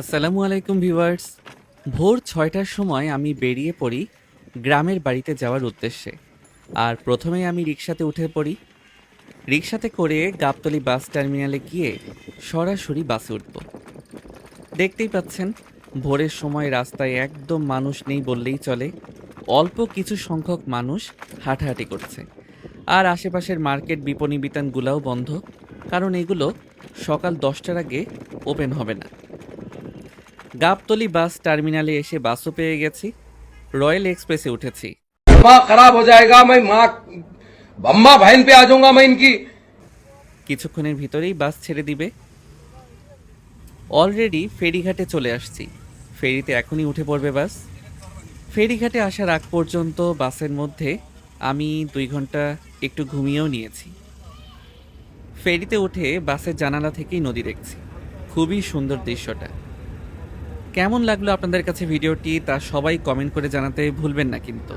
আসসালামু আলাইকুম ভিউয়ার্স। ভোর ছয়টার সময় আমি বেরিয়ে পড়ি গ্রামের বাড়িতে যাওয়ার উদ্দেশ্যে। আর প্রথমেই আমি রিক্সাতে উঠে পড়ি। রিক্সাতে করে গাবতলি বাস টার্মিনালে গিয়ে সরাসরি বাসে উঠব। দেখতেই পাচ্ছেন, ভোরের সময় রাস্তায় একদম মানুষ নেই বললেই চলে। অল্প কিছু সংখ্যক মানুষ হাঁটাহাঁটি করছে। আর আশেপাশের মার্কেট বিপণী বিতানগুলোও বন্ধ। কারণ এগুলো সকাল দশটার আগে ওপেন হবে না। গাবতলি বাস টার্মিনালে এসে বাসও পেয়ে গেছি। রয়্যাল এক্সপ্রেসে উঠেছি। মা খারাপ হয়ে যায়গা মা ভাইন পে আজুঙ্গা ইনকি। কিছুক্ষণের ভিতরেই বাস ছেড়ে দিবে। অলরেডি ফেরিঘাটে চলে আসছি। ফেরিতে এখনই উঠে পড়বে বাস। ফেরিঘাটে আসার আগ পর্যন্ত বাসের মধ্যে আমি দুই ঘণ্টা একটু ঘুমিয়েও নিয়েছি। ফেরিতে উঠে বাসের জানালা থেকেই নদী দেখছি। খুবই সুন্দর দৃশ্যটা। কেমন লাগল আপনাদের কাছে ভিডিওটি তা সবাই কমেন্ট করে জানাতে ভুলবেন না কিন্তু।